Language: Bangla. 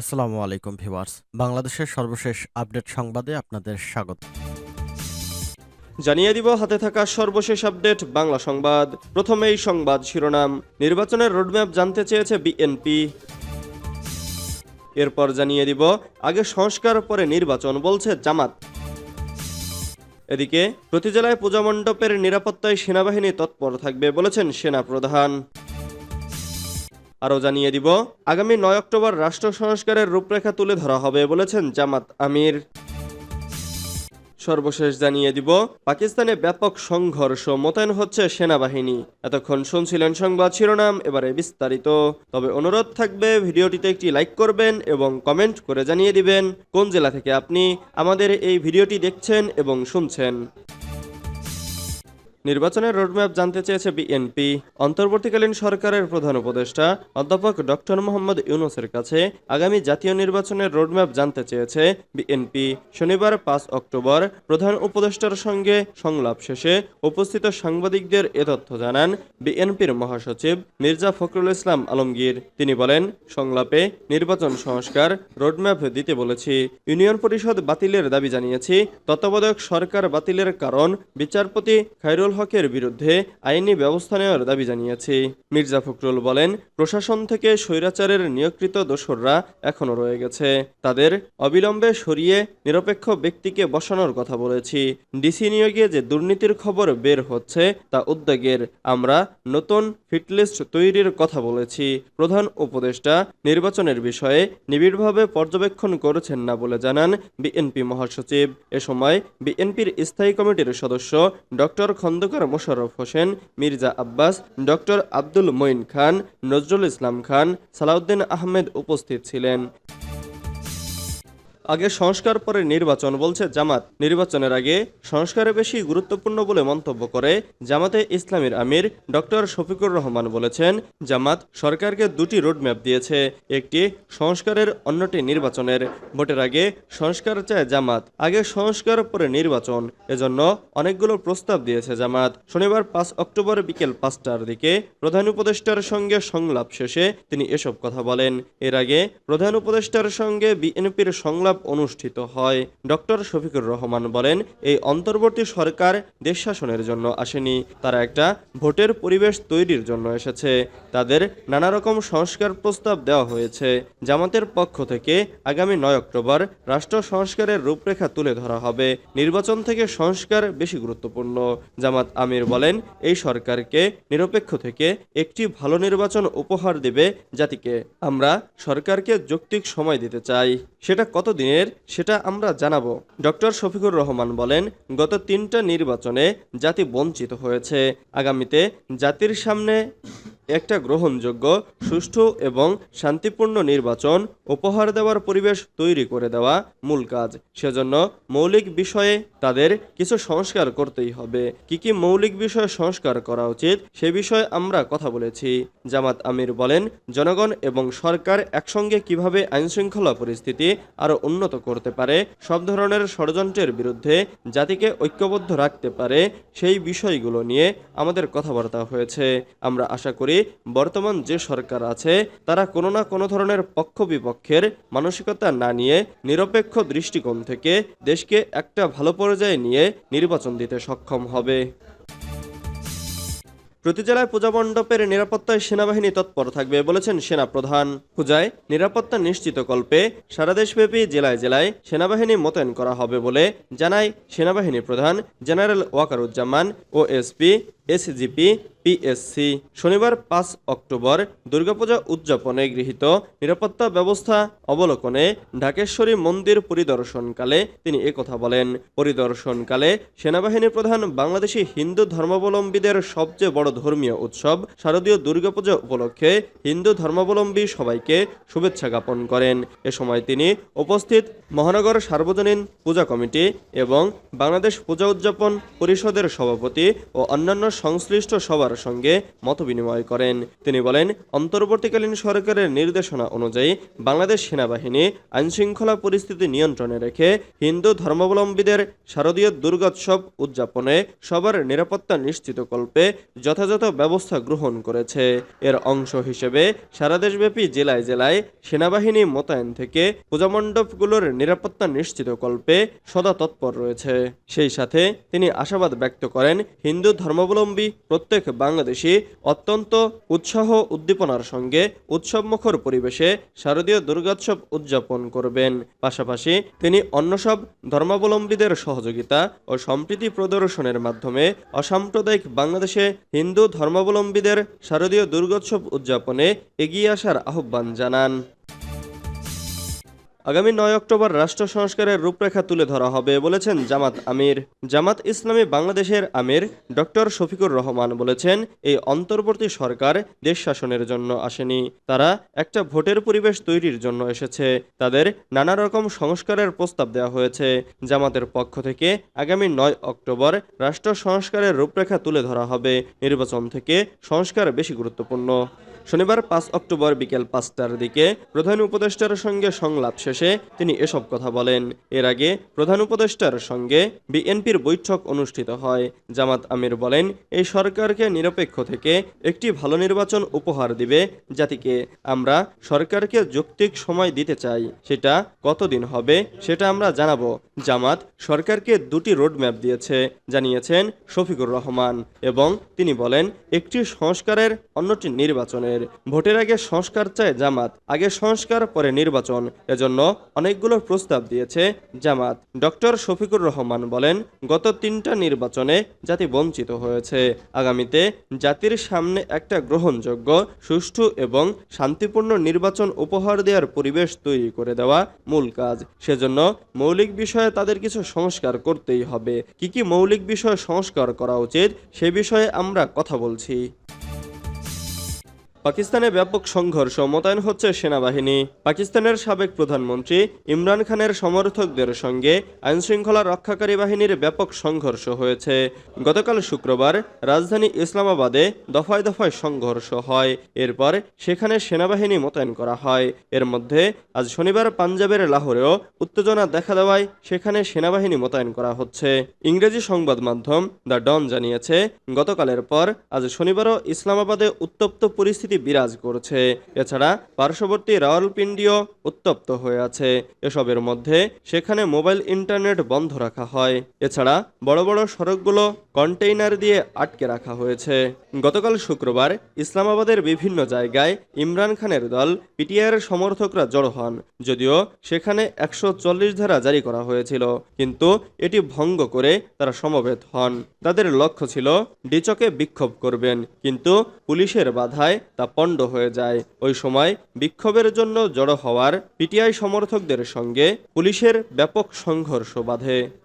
আসসালামু আলাইকুম, ভিউয়ার্স। বাংলাদেশের সর্বশেষ আপডেট সংবাদে আপনাদের স্বাগত। জানিয়ে দিব, হাতে থাকা সর্বশেষ আপডেট, বাংলা সংবাদ। প্রথমেই সংবাদ শিরোনাম। নির্বাচনের রোডম্যাপ জানতে চেয়েছে বিএনপি। এরপর জানিয়ে দিব, আগে সংস্কার, পরে নির্বাচন, বলছে জামাত। এদিকে, প্রতি জেলায় পূজা মণ্ডপের নিরাপত্তায় সেনাবাহিনী তৎপর থাকবে, বলেছেন সেনা প্রধান। আরও জানিয়ে দিব, আগামী নয় অক্টোবর রাষ্ট্র সংস্কারের রূপরেখা তুলে ধরা হবে বলেছেন জামাত আমির। সর্বশেষ জানিয়ে দিব, পাকিস্তানে ব্যাপক সংঘর্ষ মোতায়েন হচ্ছে সেনাবাহিনী। এতক্ষণ শুনছিলেন সংবাদ শিরোনাম, এবারে বিস্তারিত। তবে অনুরোধ থাকবে, ভিডিওটিতে একটি লাইক করবেন এবং কমেন্ট করে জানিয়ে দিবেন, কোন জেলা থেকে আপনি আমাদের এই ভিডিওটি দেখছেন এবং শুনছেন। নির্বাচনের রোডম্যাপ জানতে চেয়েছে বিএনপি। অন্তর্বর্তীকালীন সরকারের প্রধান উপদেষ্টা অধ্যাপক ডক্টর মোহাম্মদ ইউনুসের কাছে আগামী জাতীয় নির্বাচনের রোডম্যাপ জানতে চেয়েছে বিএনপি। শনিবার পাঁচ অক্টোবর প্রধান উপদেষ্টার সঙ্গে সংলাপ শেষে উপস্থিত সাংবাদিকদের এ তথ্য জানান বিএনপির মহাসচিব মির্জা ফখরুল ইসলাম আলমগীর। তিনি বলেন, সংলাপে নির্বাচন সংস্কার, রোডম্যাপ দিতে বলেছি। ইউনিয়ন পরিষদ বাতিলের দাবি জানিয়েছি, তত্ত্বাবধায়ক সরকার বাতিলের কারণ বিচারপতি খায়রুল হকের বিরুদ্ধে আইনি ব্যবস্থা নেওয়ার দাবি জানিয়েছি। মির্জা ফখরুল বলেন, প্রশাসন থেকে স্বৈরাচারের নিয়োগকৃত দোসররা এখনও রয়ে গেছে। তাদের অবিলম্বে সরিয়ে নিরপেক্ষ ব্যক্তিকে বসানোর কথা বলেছি। ডিসি নিয়োগে যে দুর্নীতির খবর বের হচ্ছে তা উদ্যোগের আমরা নতুন ফিটলিস্ট তৈরির কথা বলেছি। প্রধান উপদেষ্টা নির্বাচনের বিষয়ে নিবিড়ভাবে পর্যবেক্ষণ করেছেন না বলে জানান বিএনপি মহাসচিব। এ সময় বিএনপির স্থায়ী কমিটির সদস্য ডক্টর খন্দকার মোশাররফ হোসেন, মির্জা আব্বাস, ডক্টর আব্দুল মঈন খান, নজরুল ইসলাম খান, সালাউদ্দিন আহমেদ উপস্থিত ছিলেন। আগে সংস্কার, পরে নির্বাচন বলছে জামাত। নির্বাচনের আগে সংস্কারে বেশি গুরুত্বপূর্ণ বলে মন্তব্য করে জামাতে ইসলামীর আমির ডক্টর শফিকুর রহমান বলেছেন, জামাত সরকারকে দুটি রোডম্যাপ দিয়েছে, একটি সংস্কারের, অন্যটি নির্বাচনের। ভোটের আগে সংস্কার চায় জামাত, আগে সংস্কার, পরে নির্বাচন। এজন্য অনেকগুলো প্রস্তাব দিয়েছে জামাত। শনিবার পাঁচ অক্টোবর বিকেল পাঁচটার দিকে প্রধান উপদেষ্টার সঙ্গে সংলাপ শেষে তিনি এসব কথা বলেন। এর আগে প্রধান উপদেষ্টার সঙ্গে বিএনপির সংলাপ অনুষ্ঠিত হয়। ডক্টর শফিকুর রহমান বলেন, এই অন্তর্বর্তী সরকার দেশ শাসনের জন্য আসেনি। তারা একটা ভোটের পরিবেশ তৈরির জন্য এসেছে। তাদের নানা রকম সংস্কার প্রস্তাব দেওয়া হয়েছে। জামাতের পক্ষ থেকে আগামী নয় অক্টোবর রাষ্ট্র সংস্কারের রূপরেখা তুলে ধরা হবে। নির্বাচন থেকে সংস্কার বেশি গুরুত্বপূর্ণ। জামাত আমির বলেন, এই সরকারকে নিরপেক্ষ থেকে একটি ভালো নির্বাচন উপহার দেবে জাতিকে। আমরা সরকারকে যৌক্তিক সময় দিতে চাই। সেটা কত দিনের, সেটা আমরা জানাব। ডক্টর শফিকুর রহমান বলেন, গত তিনটা নির্বাচনে জাতি বঞ্চিত হয়েছে। আগামীতে জাতির সামনে একটা গ্রহণযোগ্য, সুষ্ঠু এবং শান্তিপূর্ণ নির্বাচন, উপহার দেওয়ার পরিবেশ তৈরি করে দেওয়া মূল কাজ। সেজন্য মৌলিক বিষয়ে তাদের কিছু সংস্কার করতেই হবে। কি কি মৌলিক বিষয়ে সংস্কার করা উচিত, সে বিষয়ে আমরা কথা বলেছি। জামাত আমির বলেন, জনগণ এবং সরকার একসঙ্গে কীভাবে আইনশৃঙ্খলা পরিস্থিতি আরও উন্নত করতে পারে, সব ধরনের ষড়যন্ত্রের বিরুদ্ধে জাতিকে ঐক্যবদ্ধ রাখতে পারে, সেই বিষয়গুলো নিয়ে আমাদের কথাবার্তা হয়েছে। আমরা আশা করি বর্তমান যে সরকার আছে, তারা কোনো না কোনো ধরনের পক্ষ বিপক্ষের মানসিকতা না নিয়ে নিরপেক্ষ দৃষ্টিকোণ থেকে দেশকে একটা ভালো পর্যায়ে নিয়ে নির্বাচন দিতে সক্ষম হবে। প্রতি জেলায় পূজা মণ্ডপের নিরাপত্তায় সেনাবাহিনী তৎপর থাকবে বলেছেন সেনা প্রধান। পূজায় নিরাপত্তা নিশ্চিত কল্পে সারা দেশব্যাপী জেলায় জেলায় সেনাবাহিনী মোতায়েন করা হবে বলে জানায় সেনাবাহিনী প্রধান general Wakeruzzaman OSP SGP, PSC, শনিবার পাঁচ অক্টোবর দুর্গাপূজা উদযাপনে গৃহীত নিরাপত্তা ব্যবস্থা অবলোকনে ঢাকেশ্বরী মন্দির পরিদর্শনকালে তিনি একথা বলেন। পরিদর্শনকালে সেনাবাহিনী প্রধান বাংলাদেশি হিন্দু ধর্মাবলম্বীদের সবচেয়ে বড় ধর্মীয় উৎসব শারদীয় দুর্গাপূজা উপলক্ষে হিন্দু ধর্মাবলম্বী সবাইকে শুভেচ্ছা জ্ঞাপন করেন। এ সময় তিনি উপস্থিত মহানগর সার্বজনীন পূজা কমিটি এবং বাংলাদেশ পূজা উদযাপন পরিষদের সভাপতি ও অন্যান্য সংশ্লিষ্ট সবার সঙ্গে মতবিনিময় করেন। তিনি বলেন, অন্তর্বর্তীকালীন সরকারের নির্দেশনা অনুযায়ী বাংলাদেশ সেনাবাহিনী আইনশৃঙ্খলা পরিস্থিতি নিয়ন্ত্রণে রেখে হিন্দু ধর্মাবলম্বীদের শারদীয় দুর্গোৎসব উদযাপনে সবার নিরাপত্তা নিশ্চিতকল্পে যথাযথ ব্যবস্থা গ্রহণ করেছে। এর অংশ হিসেবে সারা দেশব্যাপী জেলায় জেলায় সেনাবাহিনী মোতায়েন থেকে পূজামণ্ডপগুলোর নিরাপত্তা নিশ্চিত কল্পে সদা তৎপর রয়েছে। সেই সাথে তিনি আশাবাদ ব্যক্ত করেন, হিন্দু ধর্মাবলম্বী প্রত্যেক বাংলাদেশি অত্যন্ত উৎসাহ উদ্দীপনার সঙ্গে উৎসবমুখর পরিবেশে শারদীয় দুর্গোৎসব উদযাপন করবেন। পাশাপাশি তিনি অন্য সব ধর্মাবলম্বীদের সহযোগিতা ও সম্প্রীতি প্রদর্শনের মাধ্যমে অসাম্প্রদায়িক বাংলাদেশে হিন্দু ধর্মাবলম্বীদের শারদীয় দুর্গোৎসব উদযাপনে এগিয়ে আসার আহ্বান জানান। আগামী নয় অক্টোবর রাষ্ট্র সংস্কারের রূপরেখা তুলে ধরা হবে বলেছেন জামাত আমির। জামাত ইসলামী বাংলাদেশের আমির ডক্টর শফিকুর রহমান বলেছেন, এই অন্তর্বর্তী সরকার দেশ শাসনের জন্য আসেনি। তারা একটা ভোটের পরিবেশ তৈরির জন্য এসেছে। তাদের নানা রকম সংস্কারের প্রস্তাব দেওয়া হয়েছে। জামাতের পক্ষ থেকে আগামী নয় অক্টোবর রাষ্ট্র সংস্কারের রূপরেখা তুলে ধরা হবে। নির্বাচন থেকে সংস্কার বেশি গুরুত্বপূর্ণ। শনিবার পাঁচ অক্টোবর বিকেল পাঁচটার দিকে প্রধান উপদেষ্টার সঙ্গে সংলাপ শেষে তিনি এসব কথা বলেন। এর আগে প্রধান উপদেষ্টার সঙ্গে বিএনপির বৈঠক অনুষ্ঠিত হয়। জামাত আমির বলেন, এই সরকারকে নিরপেক্ষ থেকে একটি ভালো নির্বাচন উপহার দিবে জাতিকে। আমরা সরকারকে যৌক্তিক সময় দিতে চাই। সেটা কতদিন হবে সেটা আমরা জানাব। জামাত সরকারকে দুটি রোডম্যাপ দিয়েছে, জানিয়েছেন শফিকুর রহমান। এবং তিনি বলেন, একটি সংস্কারের অন্যটি নির্বাচনের। ভোটের আগে সংস্কার চায় জামাত, আগে সংস্কার পরে নির্বাচন। এজন্য অনেকগুলো প্রস্তাব দিয়েছে জামাত। ডক্টর শফিকুর রহমান বলেন, গত তিনটা নির্বাচনে জাতি বঞ্চিত হয়েছে। আগামীতে জাতির সামনে একটা গ্রহণযোগ্য, সুষ্ঠু এবং শান্তিপূর্ণ নির্বাচন উপহার দেওয়ার পরিবেশ তৈরি করে দেওয়া মূল কাজ। সেজন্য মৌলিক বিষয়ে তাদের কিছু সংস্কার করতেই হবে। কি কি মৌলিক বিষয় সংস্কার করা উচিত, সে বিষয়ে আমরা কথা বলছি। পাকিস্তানে ব্যাপক সংঘর্ষ মোতায়েন হচ্ছে সেনাবাহিনী। পাকিস্তানের সাবেক প্রধানমন্ত্রী ইমরান খানের সমর্থকদের সঙ্গে আইনশৃঙ্খলা রক্ষাকারী বাহিনীর ব্যাপক সংঘর্ষ হয়েছে। গতকাল শুক্রবার রাজধানী ইসলামাবাদে দফায় দফায় সংঘর্ষ হয়। এরপর সেখানে সেনাবাহিনী মোতায়েন করা হয়। এর মধ্যে আজ শনিবার পাঞ্জাবের লাহোরেও উত্তেজনা দেখা দেওয়ায় সেখানে সেনাবাহিনী মোতায়েন করা হচ্ছে। ইংরেজি সংবাদ মাধ্যম দ্য ডন জানিয়েছে, গতকালের পর আজ শনিবারও ইসলামাবাদে উত্তপ্ত পরিস্থিতি বিরাজ করছে। এছাড়া পার্শ্ববর্তী রাওয়ালপিন্ডিও উত্তপ্ত হয়ে আছে। এসবের মধ্যে সেখানে মোবাইল ইন্টারনেট বন্ধ রাখা হয়। এছাড়া বড় বড় সড়কগুলো কন্টেইনার দিয়ে আটকে রাখা হয়েছে। গতকাল শুক্রবার ইসলামাবাদের বিভিন্ন জায়গায় ইমরান খানের দল পিটিআইয়ের সমর্থকরা জড়ো হন। যদিও সেখানে একশো চল্লিশ ধারা জারি করা হয়েছিল, কিন্তু এটি ভঙ্গ করে তারা সমবেত হন। তাদের লক্ষ্য ছিল, ডিচকে বিক্ষোভ করবেন, কিন্তু পুলিশের বাধায় তা পণ্ড হয়ে যায়। ওই সময় বিক্ষোভের জন্য জড়ো হওয়ার পিটিআই সমর্থকদের সঙ্গে পুলিশের ব্যাপক সংঘর্ষ বাধে।